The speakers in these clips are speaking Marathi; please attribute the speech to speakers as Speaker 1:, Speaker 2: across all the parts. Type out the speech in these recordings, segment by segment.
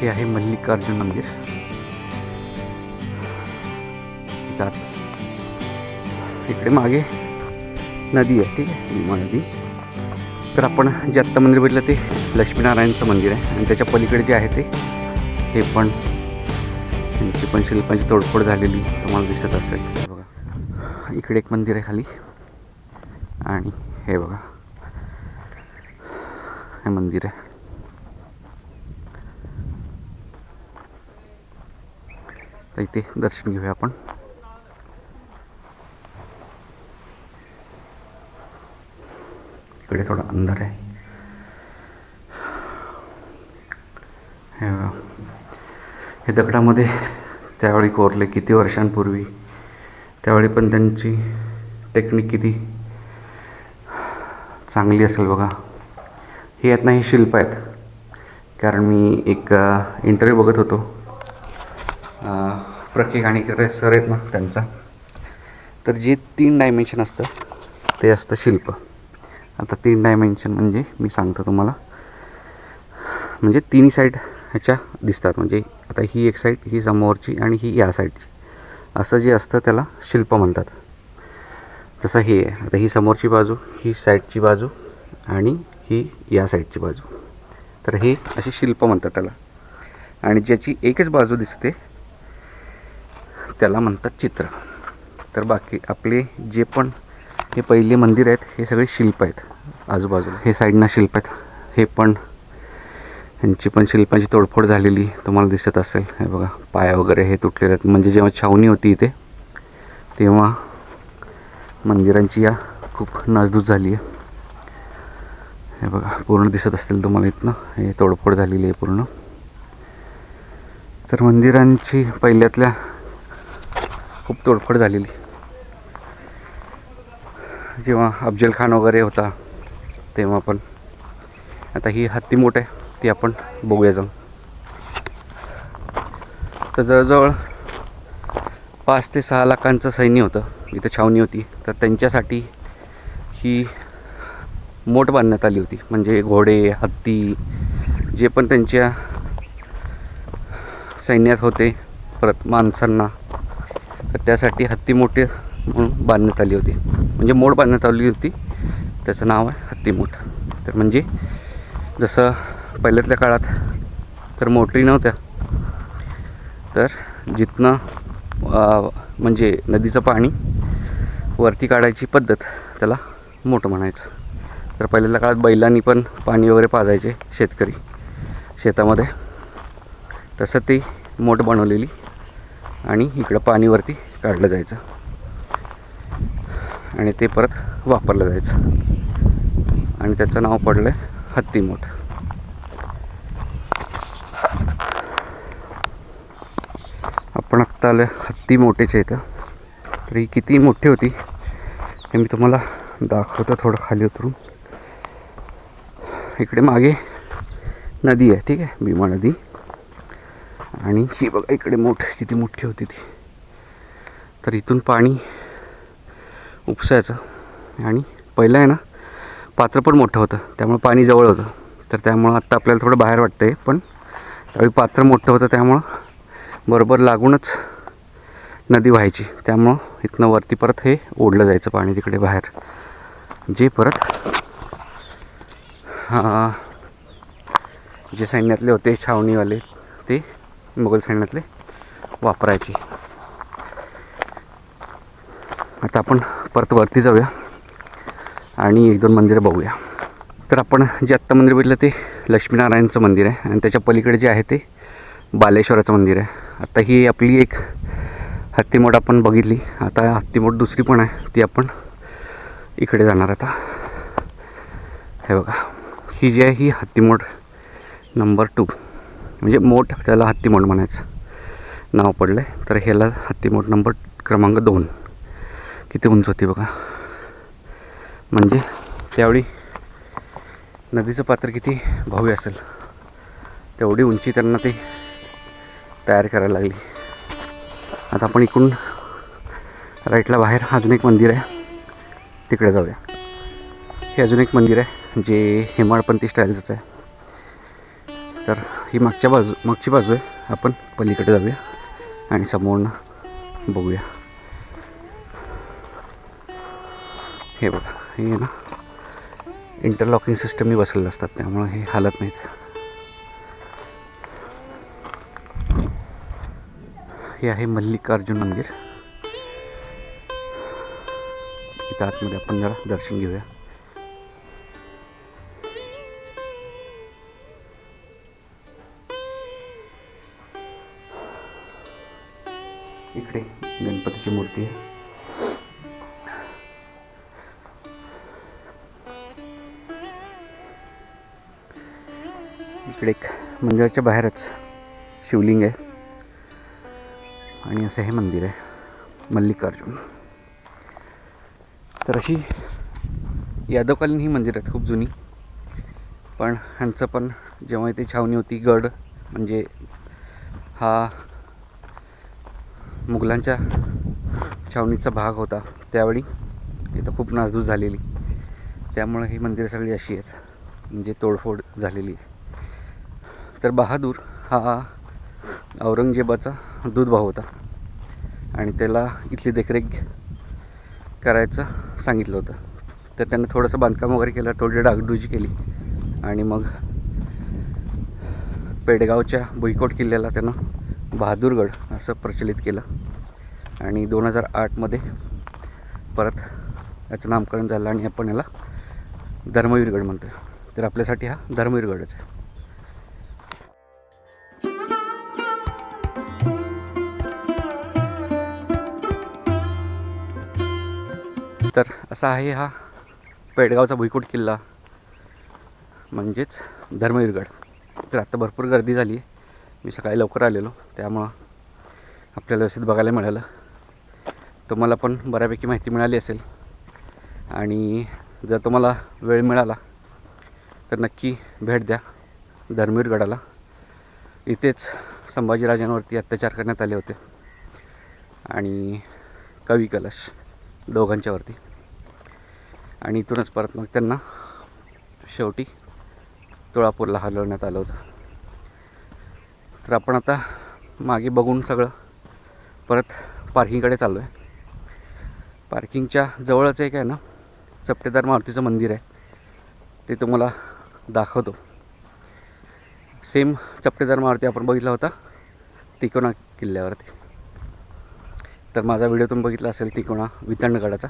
Speaker 1: हे आहे मल्लिकार्जुन मंदिर. इकडे मागे नदी आहे ठीक आहे? भीमा नदी. तर आपण जे आत्ता मंदिर बघितलं ते लक्ष्मीनारायणचं मंदिर आहे. आणि त्याच्या पलीकडे जे आहे ते हे पण त्यांची पण शिल्पांची तोडफोड झालेली तुम्हाला दिसत असेल. बघा. इकडे एक मंदिर आहे खाली. आणि हे बघा. हे मंदिर आहे. तर इथे दर्शन घेऊया आपण. इकडे थोडा अंधार आहे. हे बघा. हे दगडामध्ये त्यावेळी कोरले किती वर्षांपूर्वी त्यावेळी पण त्यांची टेक्निक किती चांगली असेल बघा. ही आहेत ना हे शिल्प आहेत. कारण मी एक इंटरव्ह्यू बघत होतो. अं, आणि सर आहेत ना त्यांचा. तर जे तीन डायमेन्शन असतं ते असतं शिल्प. आता तीन डायमेन्शन म्हणजे मी सांगतो तुम्हाला. म्हणजे तिन्ही साईड ह्याच्या दिसतात. म्हणजे आता ही एक साईड ही समोरची आणि ही या साईडची असं जे असतं त्याला शिल्प म्हणतात. जसं हे आहे. आता ही समोरची बाजू ही साईडची बाजू आणि ही या साईडची बाजू. तर हे असे शिल्प म्हणतात त्याला. आणि ज्याची एकच बाजू दिसते त्याला म्हणतात चित्र. तर बाकी आपले जे पण हे पहिले मंदिर आहेत हे सगळे शिल्प आहेत. आजूबाजूला हे साईडना शिल्प आहेत. हे पण ह्यांची पण शिल्पांची तोडफोड झालेली तुम्हाला दिसत असेल. हे बघा पाय वगैरे हे तुटलेले आहेत. म्हणजे जेव्हा छावणी होती इथे तेव्हा मंदिरांची या खूप नासधूस झाली आहे. हे बघा पूर्ण दिसत असतील तुम्हाला इथनं. हे तोडफोड झालेली आहे पूर्ण. तर मंदिरांची पहिल्यातल्या खूप तोडफोड झालेली. जेव्हा अफजल खान वगैरे होता तेव्हा पण. आता ही हत्ती मोठ आहे ती आपण बघूया जाऊन. तर जवळजवळ पाच ते सहा लाखांचं सैन्य होतं इथं छावणी होती. तर त्यांच्यासाठी ही मोठ बांधण्यात आली होती. म्हणजे घोडे हत्ती जे पण त्यांच्या सैन्यात होते परत माणसांना तर त्यासाठी हत्ती मोठे म्हणून बांधण्यात आली होती. म्हणजे मोड बांधण्यात आली होती. त्याचं नाव आहे हत्ती मोठ तर म्हणजे जसं पहिल्यातल्या काळात तर मोटरी नव्हत्या. तर जिथनं म्हणजे नदीचं पाणी वरती काढायची पद्धत त्याला मोठं म्हणायचं. तर पहिल्यातल्या काळात बैलांनी पण पाणी वगैरे पाजायचे शेतकरी शेतामध्ये. तसं ती मोठ बनवलेली आणि इकडं पाणीवरती काढलं जायचं. आणि ते परत वापरलं जायचं. आणि त्याचं नाव पडलं आहे हत्तीमोठ आपण आत्ता आलं हत्ती मोठेच्या इथं. तर ही किती मोठी होती हे मी तुम्हाला दाखवतो थोडं खाली उतरून. इकडे मागे नदी आहे ठीक आहे? भीमा नदी. आणि ही बघा इकडे मोठ किती मोठी होती ती. तर इथून पाणी उपसायचं. आणि पहिलं आहे ना पात्र पण मोठं होतं. त्यामुळे पाणी जवळ होतं. तर त्यामुळं आत्ता आपल्याला थोडं बाहेर वाटतंय पण त्यावेळी पात्र मोठं होतं त्यामुळं बरोबर लागूनच नदी व्हायची. त्यामुळं इथनं वरती परत हे ओढलं जायचं पाणी तिकडे बाहेर. जे परत जे सैन्यातले होते छावणीवाले ते मोगल सैन्यातले वापरायचे. आता आपण परत वरती जाऊया आणि एक दोन मंदिरं बघूया. तर आपण जे आत्ता मंदिर बघितलं ते लक्ष्मीनारायणचं मंदिर आहे आणि त्याच्या पलीकडे जे आहे ते बालेश्वराचं मंदिर आहे. आता ही आपली एक हत्तीमोड आपण बघितली. आता हत्तीमोड दुसरी पण आहे. ती आपण इकडे जाणार आता. हे बघा. ही जी आहे ही हत्तीमोड नंबर टू. म्हणजे मोठ त्याला हत्तीमोठ म्हणायचं. नाव पडलं आहे तर ह्याला हत्तीमोठ नंबर क्रमांक दोन. किती उंच होती बघा. म्हणजे त्यावेळी नदीचं पात्र किती भव्य असेल. तेवढी उंची त्यांना ते तयार करायला लागली. आता आपण इकडून राईटला बाहेर अजून एक मंदिर आहे. तिकडे जाऊया. हे अजून एक मंदिर आहे जे हेमाडपंथी स्टाईलचं आहे. तर ही मागच्या बाजू मागची बाजू आहे. आपण पलीकडे जाऊया आणि समोरनं बघूया. हे बघा हे ना इंटरलॉकिंग सिस्टमनी बसलेलं असतात त्यामुळं हे हालत नाहीत. हे आहे मल्लिकार्जुन मंदिर. इथं आतमध्ये आपण जरा दर्शन घेऊया. इकडे गणपतीची मूर्ती आहे. इकडे एक मंदिराच्या बाहेरच शिवलिंग आहे. आणि असं हे मंदिर आहे मल्लिकार्जुन. तर अशी यादवकालीन ही मंदिर आहेत खूप जुनी. पण ह्यांचं पण जेव्हा इथे छावणी होती गड म्हणजे हा मुघलांच्या छावणीचा भाग होता त्यावेळी. इथं खूप नासधूस झालेली. त्यामुळं ही मंदिरं सगळी अशी आहेत. म्हणजे तोडफोड झालेली. आहे तर बहादूर हा औरंगजेबाचा दूध भाऊ होता. आणि त्याला इथली देखरेख करायचं सांगितलं होतं. तर त्यानं थोडंसं बांधकाम वगैरे केलं थोडी डागडुजी केली. आणि मग पेडगावच्या भुईकोट किल्ल्याला त्यानं बहादूरगड असं प्रचलित केलं. आणि दोन हजार आठमध्ये परत याचं नामकरण झालं आणि आपण याला धर्मवीरगड म्हणतो तर आपल्यासाठी हा धर्मवीरगडच आहे. तर असा आहे हा पेडगावचा भुईकोट किल्ला म्हणजेच धर्मवीरगड. तर आता भरपूर गर्दी झाली आहे मी सकाळी लवकर आलेलो. त्यामुळं आपल्याला व्यवस्थित बघायला मिळालं. तुम्हाला पण बऱ्यापैकी माहिती मिळाली असेल. आणि जर तुम्हाला वेळ मिळाला तर नक्की भेट द्या धर्मवीरगडाला इथेच संभाजीराजांवरती अत्याचार करण्यात आले होते. आणि कवी कलश दोघांच्यावरती. आणि इथूनच परत मग त्यांना शेवटी तुळापूरला हलवण्यात आलं होतं. तर आपण आता मागे बघून सगळं. परत पार्किंगकडे चाललो आहे पार्किंगच्या जवळच एक आहे ना चपटेदार मारुतीचं मंदिर आहे. ते तुम्हाला दाखवतो. सेम चपटेदार मारुती आपण बघितला होता तिकोणा किल्ल्यावरती. तर माझा व्हिडिओ तुम्ही बघितला असेल तिकोणा वितंडगडाचा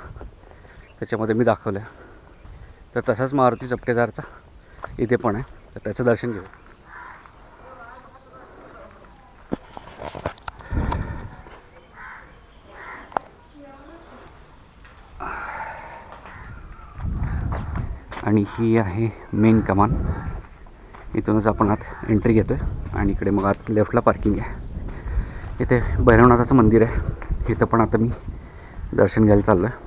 Speaker 1: त्याच्यामध्ये मी दाखवलं आहे तर तसाच मारुती चपटेदारचा इथे पण आहे. तर त्याचं दर्शन घेऊ. आणि ही आहे मेन कमान. इथूनच आपण आत एंट्री घेतो आहे आणि इकडे मग आत लेफ्टला पार्किंग आहे. इथे भैरवनाथाचं मंदिर आहे. इथं पण आता मी दर्शन घ्यायला चाललो आहे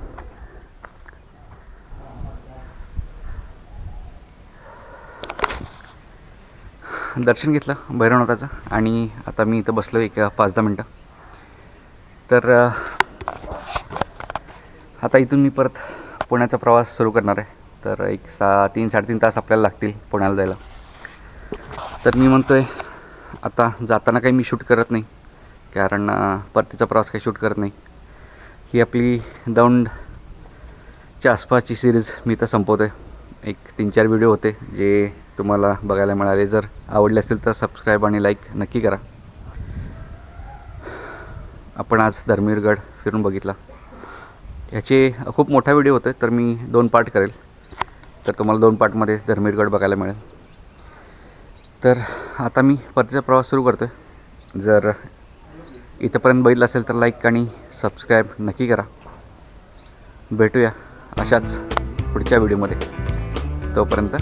Speaker 1: दर्शन घेतलं भैरवनाथाचं. आणि आता मी इथं बसलो एक पाच दहा मिनटं. तर आता इथून मी परत पुण्याचा प्रवास सुरू करणार आहे. तर एक सा तीन साडेतीन तास आपल्याला लागतील पुण्याला जायला. तर मी म्हणतो आहे आता जाताना काही मी शूट करत नाही. कारण परतीचा प्रवास काही शूट करत नाही. ही आपली दौंडच्या आसपासची सिरीज मी तर संपवतो आहे एक तीन चार व्हिडिओ होते जे तुम्हाला बघायला मिळाले. जर आवडले असतील तर सबस्क्राईब आणि लाईक नक्की करा. आपण आज धर्मवीरगड फिरून बघितला. ह्याचे खूप मोठा व्हिडिओ होतो तर मी दोन पार्ट करेल. तर तुम्हाला दोन पार्टमध्ये धर्मीरगड बघायला मिळेल. तर आता मी परतीचा प्रवास सुरू करतो आहे जर इथंपर्यंत बघितलं असेल तर लाईक आणि सबस्क्राईब नक्की करा. भेटूया अशाच पुढच्या व्हिडिओमध्ये तोपर्यंत